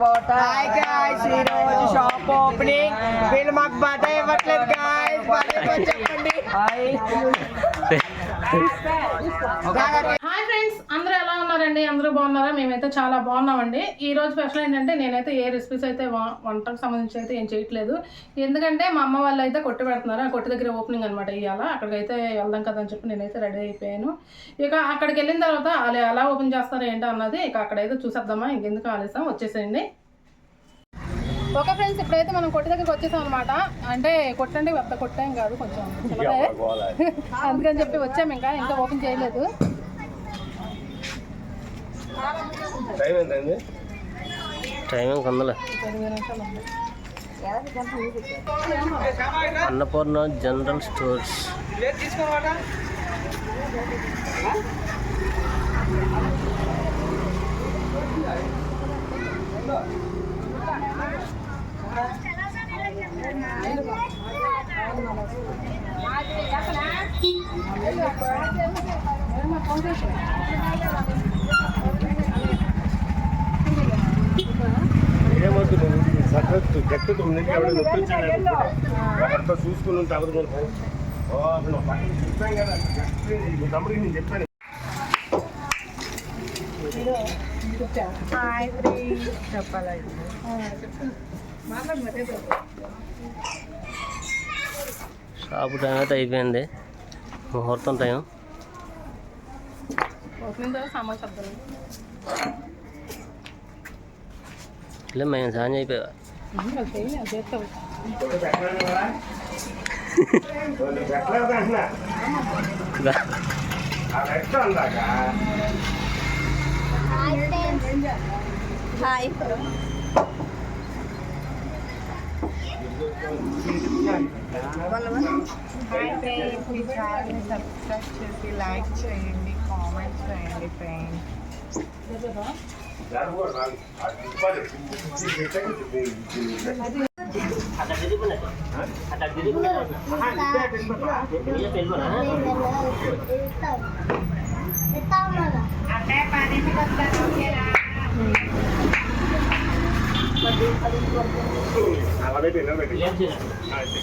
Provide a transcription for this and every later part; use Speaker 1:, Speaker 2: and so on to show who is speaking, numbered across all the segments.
Speaker 1: Hi guys ఈ రోజు shop opening వీళ్ళు మాకు బాధ ఇవ్వట్లేదు గాయ్స్ బాధ చెప్పండి.
Speaker 2: హాయ్ ఫ్రెండ్స్ అందరూ ఎలా ఉన్నారండి అందరూ బాగున్నారా? మేమైతే చాలా బాగున్నామండి. ఈ రోజు స్పెషల్ ఏంటంటే నేనైతే ఏ రెసిపీస్ అయితే వంటకు సంబంధించి అయితే ఏం చేయట్లేదు. ఎందుకంటే మా అమ్మ వాళ్ళు అయితే కొట్టు పెడుతున్నారు. ఆ కొట్టు దగ్గర ఓపెనింగ్ అనమాట ఇవాళ అక్కడికైతే వెళ్దాం కదా అని చెప్పి నేనైతే రెడీ అయిపోయాను. ఇక అక్కడికి వెళ్ళిన తర్వాత వాళ్ళు ఎలా ఓపెన్ చేస్తారో ఏంటో అన్నది ఇక అక్కడైతే చూసేద్దామా? ఇంకెందుకు ఆలస్యం? వచ్చేసేయండి. ఓకే ఫ్రెండ్స్ ఇప్పుడైతే మనం కొట్టు దగ్గరికి వచ్చేసాం అనమాట అంటే కొట్టండి పెద్ద కొట్టేం కాదు కొంచెం. అందుకని చెప్పి వచ్చాము ఇంకా. ఇంకా ఓపెన్ చేయలేదు.
Speaker 3: టైం ఎంతండి
Speaker 4: టైం
Speaker 2: ఏం కందలే
Speaker 4: అన్నపూర్ణ జనరల్ స్టోర్స్.
Speaker 3: ఏమొద్దు నువ్వు సక్రత్ గట్టి తొమ్మిదింటికి ఎవడో చూసుకుని ఉంటే అవదు చెప్పాను కదా మీ తమ్ముడికి నేను చెప్పాను.
Speaker 4: షాపు టైం అయితే అయిపోయింది. ముహూర్తం టైం.
Speaker 2: ఓపెనింగ్ తర్వాత సామాన్ సర్దాలి
Speaker 4: ఇలా మేము సాయం అయిపోయా
Speaker 2: అది చేయి, అది చేస్తావు
Speaker 3: నువ్వు పెట్టలేదు అంటున్నా ఆ పెట్ట అందాక
Speaker 1: హాయ్ ఫ్రెండ్స్ మీ ఛానల్ని సబ్స్క్రైబ్ చేసి లైక్ చేయండి కామెంట్స్ చేయండి ఫ్రెండ్స్
Speaker 3: జరగకూడదు నాకు. ఆ తిప్పాలి. ఈ పెట్టకు తిప్పాలి. అలా పెట్టి ఇలా పెట్టి ఆ, ఇది.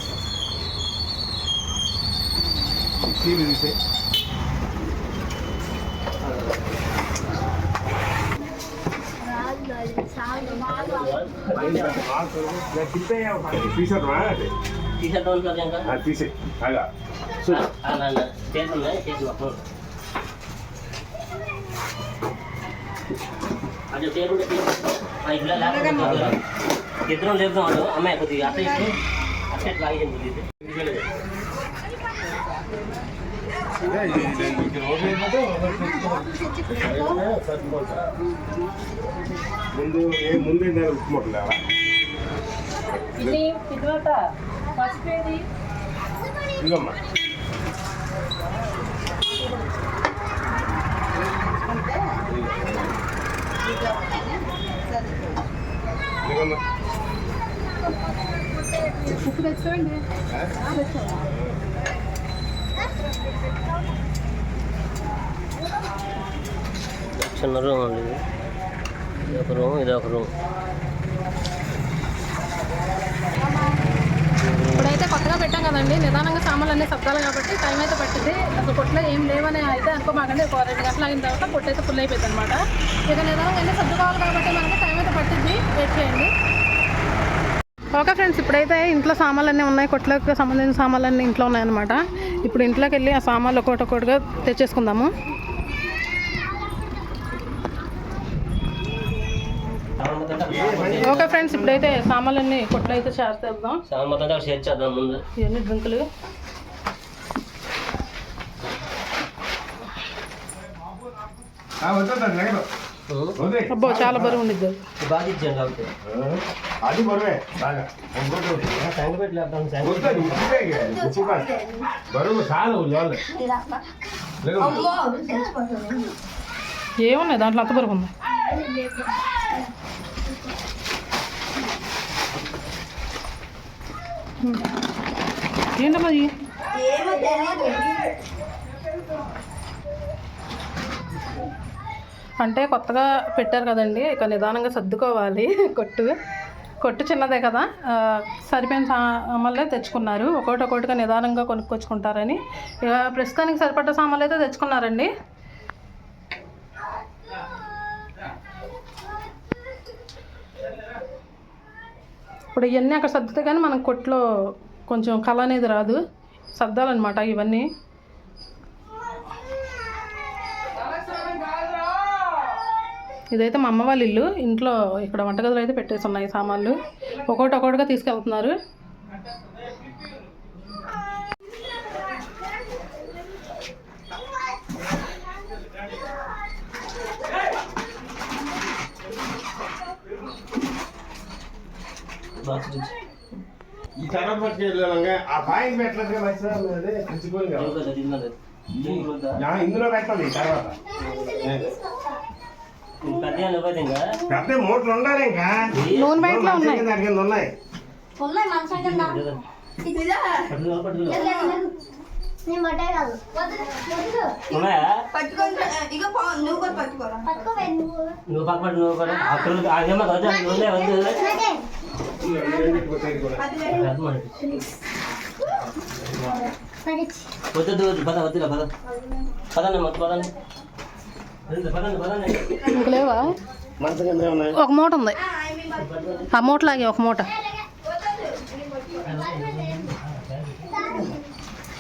Speaker 3: తీసి తీసి. తిప్పేయావు తీసేద్దామా అది? ఆ, తీసే అలా చూడు
Speaker 4: ఇద్దరం లేపుదాం వాడు అమ్మాయి కొద్దిగా అట్ట ఇటు అట్ట ఇటు లాగేయండి కొద్దిగా
Speaker 3: ముందు ఏ ముందు ఏంటంటే ఉప్పుముట్టలే ఇదమ్మా.
Speaker 2: ఉప్పు తెచ్చుకోండి.
Speaker 4: చిన్న రూమ్ అండి. ఇది ఒక రూమ్ ఇది ఒక రూమ్.
Speaker 2: ఇప్పుడైతే కొత్తగా పెట్టాం కదండి. నిదానంగా సామాన్లు అన్నీ సర్దాలి కాబట్టి టైం అయితే పట్టింది. అసలు కొట్లో ఏం లేవని అయితే అనుకోమాకండి. ఒక రెండు గంటలు అయిన తర్వాత పొట్టు అయితే ఫుల్ అయిపోయింది అనమాట ఇక నిదానంగా అన్నీ సర్దుకోవాలి కాబట్టి మనకి టైం అయితే పట్టింది. వెయిట్ చేయండి. ఓకే ఫ్రెండ్స్ ఇప్పుడైతే ఇంట్లో సామాన్లు అన్నీ ఉన్నాయి. కొట్లకు సంబంధించిన సామాన్లు అన్నీ ఇంట్లో ఉన్నాయన్నమాట. ఇప్పుడు ఇంట్లోకి వెళ్ళి ఆ సామాన్లు ఒకటి ఒకటిగా తెచ్చేసుకుందాము. ఓకే ఫ్రెండ్స్ ఇప్పుడైతే సామాన్లు అన్నీ కొట్లు అయితే
Speaker 4: చేద్దాం
Speaker 2: ఇవన్నీ డ్రింకులు.
Speaker 3: ఆ, వద్దు నెగదు వదిలే.
Speaker 2: అబ్బో చాలా బరువు ఉండిద్ది.
Speaker 4: బాగా ఇచ్చాను కాబట్టి.
Speaker 3: ఆ, అది బరువే. బాగా. బరువు చాలు.
Speaker 2: ఏమున్నాయి? దాంట్లో అంత బరువు ఉంది. ఏంటమ్మా ఇది అంటే కొత్తగా పెట్టారు కదండి ఇక నిదానంగా సర్దుకోవాలి. కొట్టు కొట్టు చిన్నదే కదా. సరిపోయిన సామాన్లే తెచ్చుకున్నారు. ఒకటి ఒకటిగా నిదానంగా కొనుక్కొచ్చుకుంటారని. ఇక ప్రస్తుతానికి సరిపడ్డ సామాన్లు అయితే తెచ్చుకున్నారండి. ఇప్పుడు ఇవన్నీ అక్కడ సర్దితే కానీ మనకు కొట్లో కొంచెం కళ అనేది రాదు. సర్దాలన్నమాట ఇవన్నీ. ఇదైతే మా అమ్మ వాళ్ళ ఇల్లు. ఇంట్లో ఇక్కడ వంటగదిలో అయితే పెట్టేసి ఉన్నాయి సామాన్లు. ఒక్కొక్కటి ఒక్కొక్కటిగా తీసుకెళ్తున్నారు.
Speaker 3: ఈ పట్టుకెళ్ళాలంగా ఆ పెట్టలేదు
Speaker 4: ఇందులో
Speaker 3: పెట్టాలి తర్వాత.
Speaker 4: పెద్ద
Speaker 3: మూటలు ఉండాలి ఇంకా.
Speaker 2: నూనె బయటలో ఉన్నాయి.
Speaker 3: దాని కింద ఉన్నాయి.
Speaker 5: ఉన్నాయి పట్టే కాదు.
Speaker 6: నువ్వు
Speaker 5: పట్టుకోవే నువ్వు.
Speaker 4: కూడా అక్కడ అదేమో. వద్దు. వద్దు పద వద్దులే పద. పదండి మొత్తం పదండి పదండి పదండి పదండి
Speaker 2: ఇంక లేవా ఒక మూట ఉంది. ఆ మూటలాగే ఒక మూట.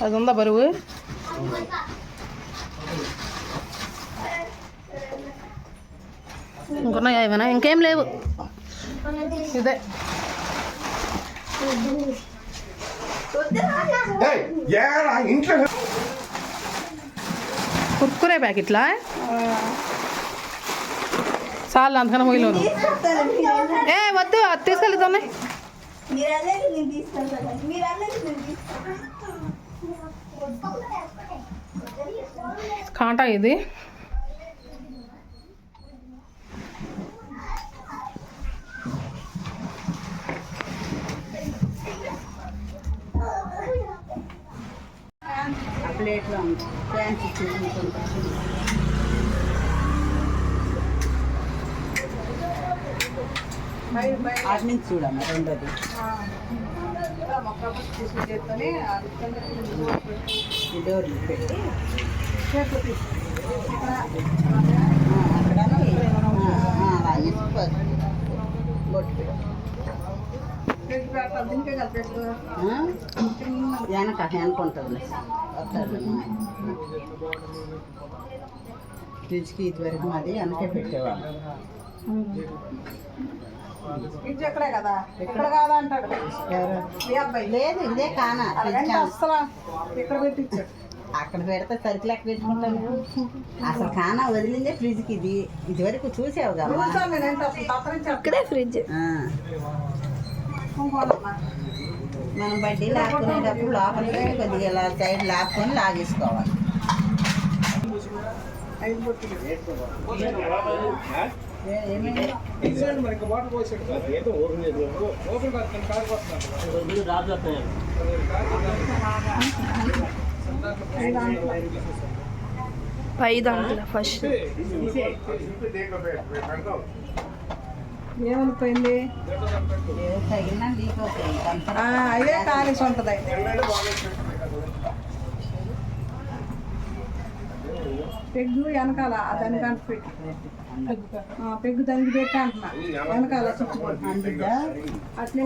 Speaker 2: అది ఉందా బరువు? ఇంకున్నాయా ఏమైనా ఇంకేం లేవు. ఇదే.
Speaker 3: ఇంట్లో
Speaker 2: కుర్కురే ప్యాకెట్లా చాలు అంతకన్నా పోయిలోను ఏ వద్దు అది తీసుకెళ్తానే.
Speaker 6: మీరు అనేది నేను తీసుకెళ్తాను మీరు అనేది నేను తీసుకెళ్తాను
Speaker 2: కాంటా ఇది
Speaker 6: ప్లేట్లో ఉంది. ఫ్యాన్స్ అటు నుంచి చూడమ్మా రెండోది. డోర్లు పెట్టి. అక్కడ బొట్టు పెట్టు. వెనక వెనక ఉంటుంది. ఫ్రిడ్జ్కి ఇదివరకు మాది వెనకే పెట్టేవాళ్ళు.
Speaker 1: ఫ్రిడ్జ్ ఎక్కడే కదా? ఇక్కడ కాదా అంటాడు? మీ అబ్బాయి.
Speaker 6: లేదు ఇదే కానా.
Speaker 1: అసలు ఇక్కడ పెట్టించాడు.
Speaker 6: అక్కడ పెడితే సరుకులు ఎక్కడ పెట్టుకుంటాను అసలు కానా వదిలిందే ఫ్రిడ్జ్కి. ఇది ఇదివరకు చూసావు కదా?
Speaker 5: ఇక్కడే ఫ్రిడ్జ్.
Speaker 6: మనం బడ్డీ లాక్కునేటప్పుడు లోపలికి కొద్దిగా ఇలా సైడ్ లాక్కొని లాగేసుకోవాలి.
Speaker 5: పై దాంట్లో ఫస్ట్.
Speaker 1: ఏమనిపోయింది ఆ, అదే కాలేసి ఉంటుంది. అయితే పెగ్గు వెనకాల దానికంట పెట్టి. ఆ, పెగ్గు దానికి పెట్టి అంటున్నా. వెనకాల అట్లా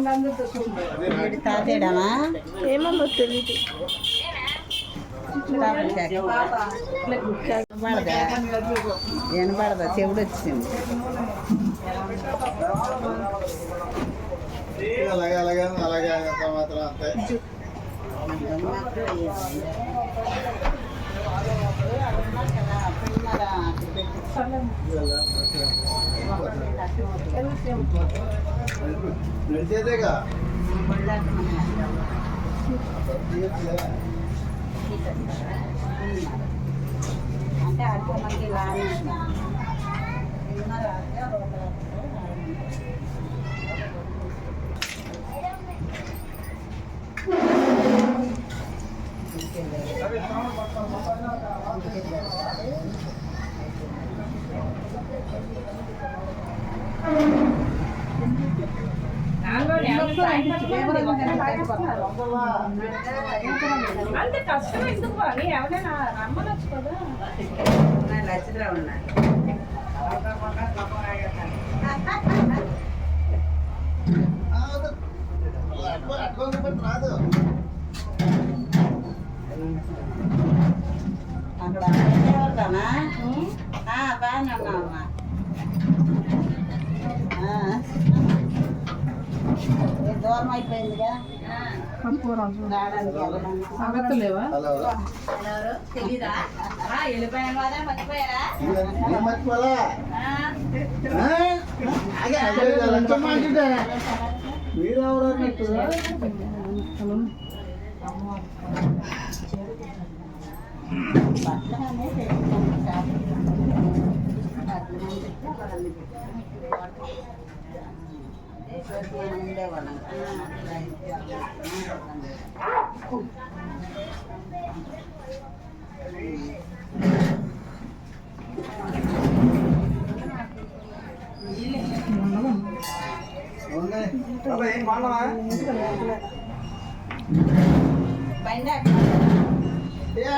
Speaker 6: తాతేడమా
Speaker 5: ఏమో తెలియదు
Speaker 6: వినపడదా వినపడదా చెవుడు వచ్చింది
Speaker 7: అలాగే అలాగే అలాగే అంత మాత్రం అంతే
Speaker 6: అందుకని మాత్రం అయ్యేది. పిల్లరా, అక్కడ పెట్టి
Speaker 7: నడిచేదేగా
Speaker 6: బళ్ళాక మనం అంటే అటు మనకి లానే
Speaker 2: అంతే కష్టం ఎందుకు బాగా ఎవరైనా రమ్మనొచ్చు కదా
Speaker 6: నచ్చిరా ఉన్నా
Speaker 7: రాదు
Speaker 6: అక్కడ ఎవరిదానా బాగానే ఉన్నావమ్మా ఆ. ఏ దూరం అయిపోయిందిగా
Speaker 7: హలో.
Speaker 6: తెలీదా? వెళ్ళిపోయాను కదా మర్చిపోయారా?
Speaker 7: మర్చిపోలా? అదే, ఏం బాగున్నావా?
Speaker 6: బండి అక్కడ
Speaker 7: ఏ?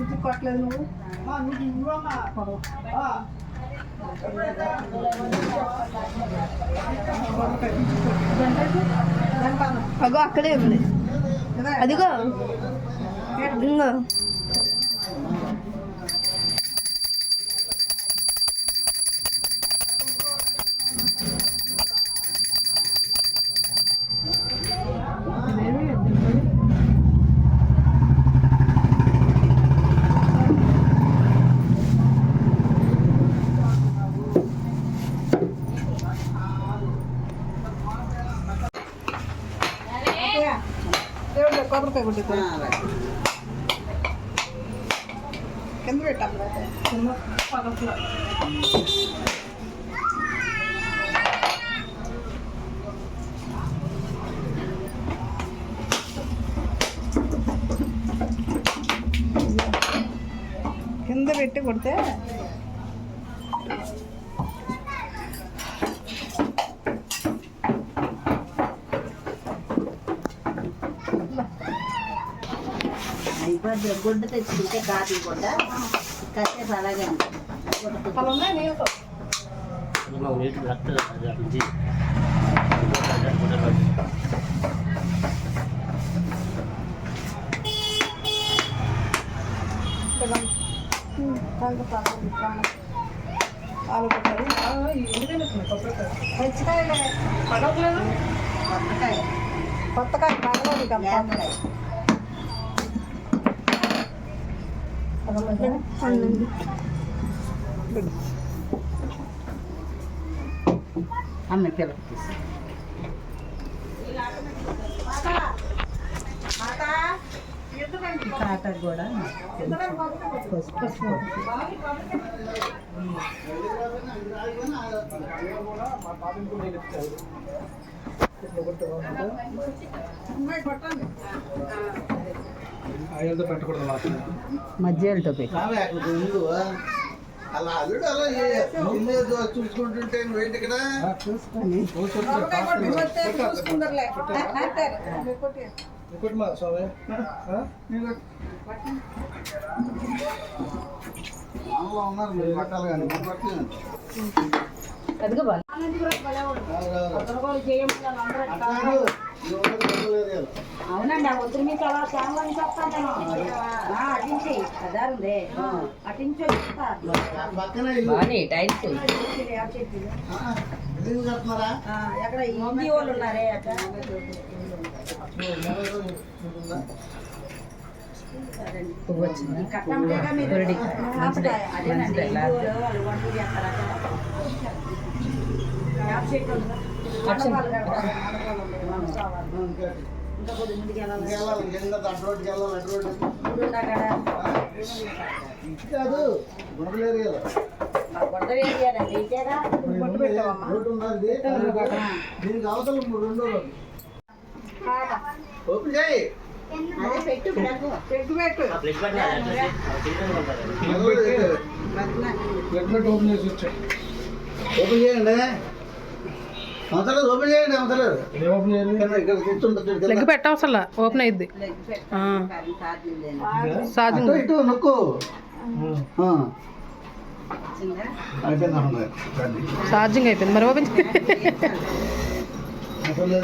Speaker 6: ఇంకా
Speaker 7: నువ్వు? ఇవ్వమ్మా. ఆ.
Speaker 1: అగో అక్కడే ఉంది. అదిగో. ఇంగో. కింద పెట్టి కొడితే
Speaker 6: అయిపోద్ది గుడ్డ తెచ్చుకుంటే కాఫీ గుడ్డ కాసేపు అలాగే ఉంటుంది
Speaker 4: ఇది
Speaker 1: పాలు
Speaker 6: కొత్తకాయ
Speaker 1: కొత్తకాయ పగలేదు
Speaker 6: లేతకాయ అమ్మ పిల్లకి తీసి కాట కూడా పెట్టి.
Speaker 7: ఉండు. అలా అల్లుడు చూసుకుంటుంటే నువ్వు ఏంటి ఇక్కడ?
Speaker 6: చూసుకొని.
Speaker 7: ఉన్నారు మీరు పట్టాలి కానీ
Speaker 2: బాగా?
Speaker 7: ఉన్నది పట్టలేదు కదా.
Speaker 6: అవునండి ఆ వద్దు మీకు అలా శ్యామలని చెప్తాను అటించి అదారుందే. అటించో చెప్తా
Speaker 7: ఆ పక్కనే ఇల్లు. ఆ, ఇల్లు కడుతున్నారా?
Speaker 6: ఆ, ఎక్కడ హిందీ వాళ్ళు ఉన్నారే? అట్లా పువ్వు వచ్చిందా పురుడి మంచిదే మంచిదే
Speaker 7: వెళ్ళాలి కాదు కదా దీనికి అవతల రెండు రోజులు ఓపెన్ చేయి.
Speaker 6: పెట్టు పెట్టు
Speaker 1: పెట్టు.
Speaker 7: ఓపెన్ ఓపెన్ చేయండి. ఓపెన్ చేయండి చూడు
Speaker 2: లెగ్. పెట్టవసల ఓపెన్
Speaker 6: ఛార్జింగ్
Speaker 7: అటు ఇటు నొక్కు.
Speaker 2: ఛార్జింగ్ అయిపోయింది మరి ఓపెన్
Speaker 7: అసలు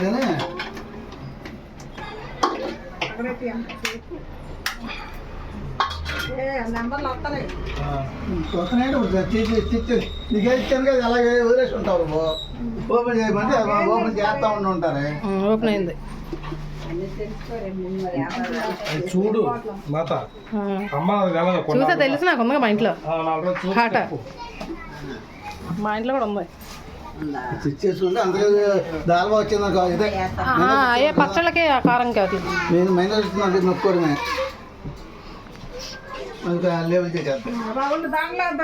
Speaker 7: కదా అలాగే వదిలేసి ఉంటావు ఓపెన్ చేయమంటే ఓపెన్ చేస్తా ఉండి ఉంటారే
Speaker 2: ఆ, ఓపెన్ అయింది.
Speaker 3: చూడు మాత. అమ్మ
Speaker 2: చూసా తెలుసు నాకు మా ఇంట్లో. హాట. మా ఇంట్లో కూడా ఉందా.
Speaker 7: స్విచ్ చేసుకుంటే అందులో దాల్వా వచ్చింది అనుకో ఇదే.
Speaker 2: ఆ, అయ్యే పచ్చళ్ళకి ఆ కారం కాదు
Speaker 7: నేను మైనస్ ఇస్తున్నాను నొక్కోవడమే అది లెవెల్ చేసేస్తాను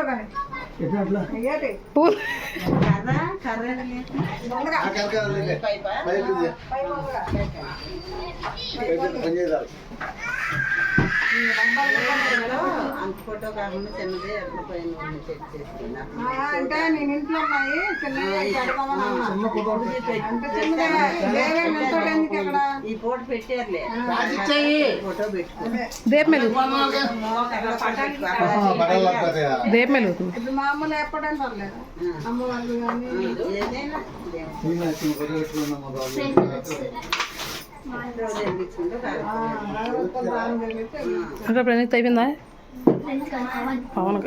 Speaker 6: ఫోటో కాకుండా చిన్నది ఎట్లా పైన ఉంది సెట్ చేసుకున్నా
Speaker 1: అంటే నేను ఇంట్లో ఉన్నాయి ఇక్కడ?
Speaker 6: ఈ ఫోటో పెట్టారులే ఫోటో పెట్టుకో.
Speaker 1: ఇది మామూలు ఎప్పుడైనా పర్లేదు. అమ్మవాళ్ళు కానీ
Speaker 6: ఏదైనా.
Speaker 2: ఇంకా ప్రణీత్ అయిపోయిందా పవన్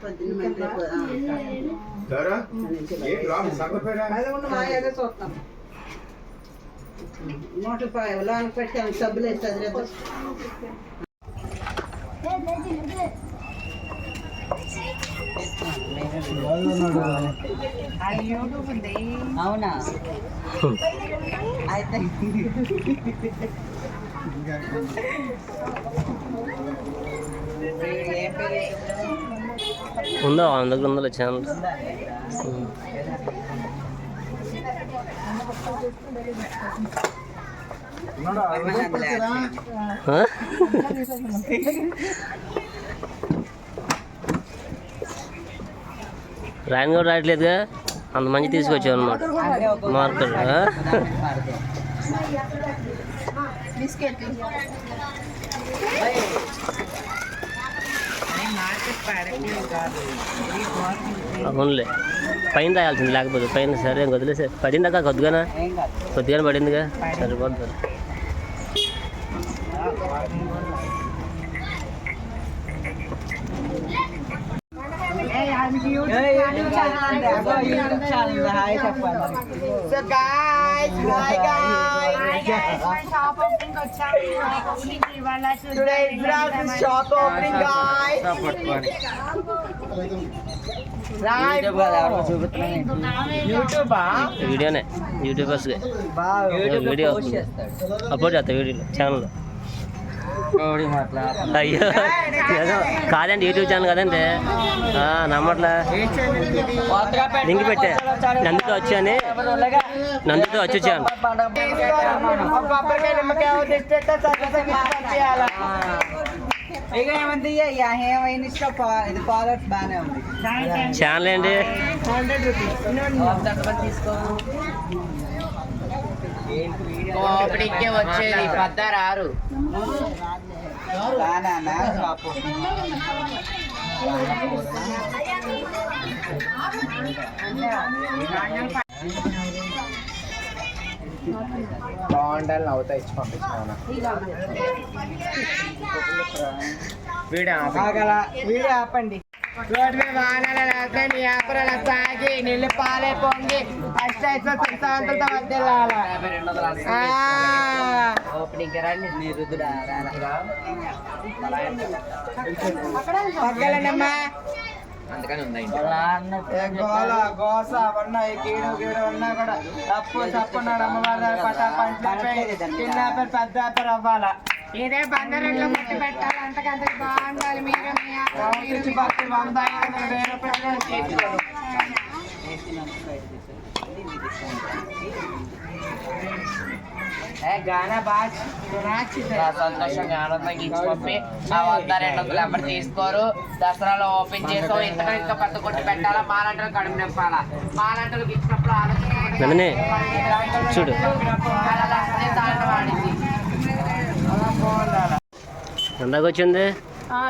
Speaker 6: పొద్దున్న మళ్ళీ
Speaker 3: ఎవరా? ఏంటి రాము, సగం
Speaker 1: అది ఉన్న మా ఏదో చూస్తాం
Speaker 6: నూట లోన పెట్టాము సబ్బులు వేసి చదివేద్దాం
Speaker 1: అది యూట్యూబ్ ఉంది
Speaker 6: అవునా? అయితే
Speaker 4: ఉందా వాళ్ళ దగ్గర ఉందా? ఛానల్ రాయన్ కూడా రాయట్లేదుగా? అంత మంచి తీసుకొచ్చావు అనమాట మార్కర్ అవునులే. పైన రాయాల్సింది లేకపోతే పైన సరే వదిలేసే. పడిందా కొద్దిగానా? కొద్దిగానే పడిందిగా? సరిపోతుంది
Speaker 6: హాయ్ చెప్పాలి
Speaker 1: so guys hi guys shop opening వచ్చాము షాప్ ఓపెనింగ్ ఇవాళ today is shop opening guys YouTube
Speaker 4: వీడియోనే యూట్యూబర్స్గా వీడియో అప్లోడ్ చేస్తా వీడియోలో ఛానల్లో అయ్యో. ఏదో కాదండి యూట్యూబ్ ఛానల్ కదండి. నమ్మట్లా. లింక్ పెట్టే. నందుతో వచ్చాను
Speaker 1: కొబ్బరికాయ నిమ్మకాయ
Speaker 4: ఛానల్ ఏంటి?
Speaker 1: వచ్చేది పెద్ద రారు బాగుండాలని నవ్వుతా ఇచ్చి పంపించాను ఆపండి. వీడే ఆపండి. రోడ్డు మీద వాహనాలు వ్యాపారాలు వస్తాయి పొంగి నీళ్ళు పాలే పొంగి అష్టైతే సంతాంత వర్దిల్లాల పక్కలేనమ్మా ఏ గోల గోస అవన్నా ఈ కీడు గీడు ఉన్నా కూడా తప్పు తప్పు నాడు అమ్మవారి పటా పంచలేపై చిన్నాపేరు పెద్ద పేరు అవ్వాలా
Speaker 2: ఇదే బంగారంలో ముట్టి పెట్టాలి అంతకంతకు బాగుండాలి మీరు మీ
Speaker 1: వంద ఐదు వెయ్యి రూపాయలు తీసుకోరు గానా బాగా
Speaker 8: సంతోషంగా ఆనందంగా ఇచ్చి పంపి. వంద రెండు వందలు ఎవరు తీసుకోరు. దసరాలో ఓపెన్ చేసాం ఇంతకంటే ఇంకా పెద్ద కొట్టి పెట్టాలా? మాలంటలు కడుపు నింపాలా? మాలంటలు ఇచ్చినప్పుడు
Speaker 4: చూడు. వచ్చింది?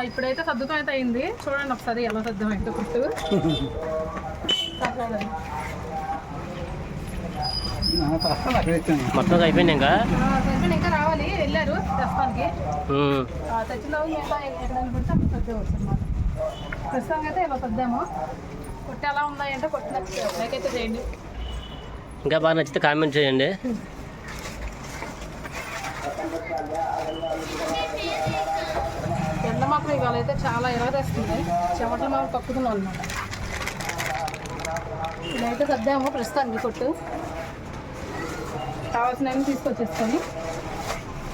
Speaker 2: ఇప్పుడైతే సర్దుతం అయితే అయింది. చూడండి ఒకసారి ఎలా సర్దం అయితే కుట్టు.
Speaker 4: మొత్తం అయిపోయింది ఇంకా
Speaker 2: ఇంకా రావాలి వెళ్ళారు ప్రస్తుతానికి తెచ్చిన ఎక్కడైనా పడితే ప్రస్తుతానికి అయితే ఇలా కొట్టి ఎలా అంటే చేయండి.
Speaker 4: ఇంకా బాగా నచ్చితే కామెంట్ చేయండి.
Speaker 2: ఎండ మాత్రం ఇవాళ అయితే చాలా ఎరగదేస్తుంది చెమటలు మాకు కక్కుతున్నాం అనమాట ఇదైతే సర్దాము ప్రస్తుతానికి కొట్టు. కావాల్సినవి తీసుకొచ్చేసుకొని.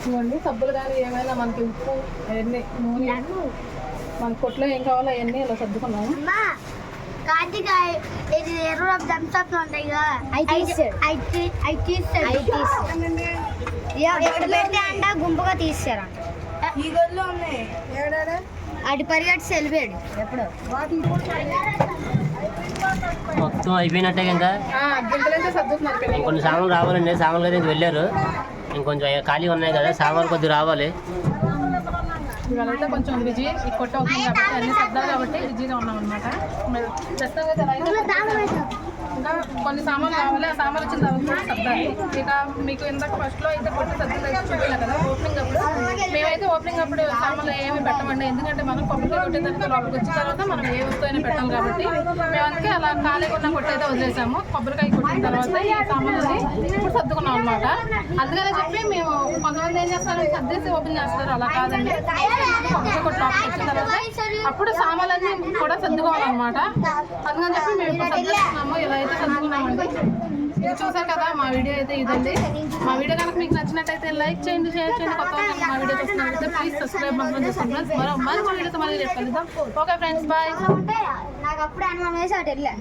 Speaker 2: ఇవ్వండి సబ్బులు కానీ ఏమైనా మనకి ఉప్పు అవన్నీ నూనె మన కొట్లో ఏం కావాలో అవన్నీ ఇలా సర్దుకున్నాము.
Speaker 5: అమ్మా కార్తీక ఇది ఎర్ర థమ్స్అప్ ఉంటాయి కదా ఐటీ ఐటీ ఎక్కడ పెడితే అంట గుంపుగా తీసారంట
Speaker 1: ఈ గదిలో ఉన్నాయి.
Speaker 5: అటు పరిగెట్టి వెళ్ళిపోయాడు ఎప్పుడు?
Speaker 4: మొత్తం అయిపోయినట్టే ఇంకా ఇంకొన్ని సామాన్లు రావాలండి. సామాన్లు అయితే వెళ్ళారు. ఇంకొంచెం ఖాళీ ఉన్నాయి కదా సామాన్లు కొద్దిగా రావాలి.
Speaker 2: ఇవాళైతే కొంచెం బిజీ. ఈ కొట్ట అవుతుంది కాబట్టి అన్ని సర్దాలు కాబట్టి బిజీగా ఉన్నాం అనమాట ఇంకా కొన్ని సామాన్లు కావాలి ఆ సామాన్లు వచ్చిన తర్వాత కూడా సర్దాలి. ఇక మీకు ఇందాక ఫస్ట్లో అయితే కొత్త సర్దులు కదా ఓపెనింగ్ అప్పుడు. మేమైతే ఓపెనింగ్ అప్పుడు సామాన్లు ఏమి పెట్టమండి. ఎందుకంటే మనం కొబ్బరికాయ కొట్టిన తర్వాత లోపలికి వచ్చిన తర్వాత మనం ఏ వస్తువు అయినా పెట్టాలి కాబట్టి. మేము అందుకే అలా ఖాళీగా ఉన్న కొట్టి అయితే వదిలేసాము. కొబ్బరికాయ తర్వాత ఈ సామాన్లని ఇప్పుడు సర్దుకున్నాం అనమాట అందుకనే చెప్పి మేము కొంతమంది ఏం చేస్తారు సర్దేసి ఓపెన్ చేస్తారు అలా కాదండి. వచ్చిన తర్వాత అప్పుడు సామాన్లన్నీ కూడా సర్దుకోవాలన్నమాట. అందుకని చెప్పి మేము ఇప్పుడు సర్దేస్తున్నాము ఇలా అయితే సర్దుకున్నామండి. ఇది చూసారు కదా మా వీడియో అయితే ఇదండి. మా వీడియో కనుక మీకు నచ్చినట్టయితే లైక్ చేయండి షేర్ చేయండి. కొత్త మా వీడియో చూస్తున్నట్లయితే ప్లీజ్ సబ్స్క్రైబ్ మాత్రం చేసుకోండి ఫ్రెండ్స్ మరో మరో వీడియోతో మళ్ళీ రేపు కలుద్దాం. Okay friends bye.
Speaker 5: నాకు అప్పుడు అనుమానం వేసి అటు వెళ్ళా.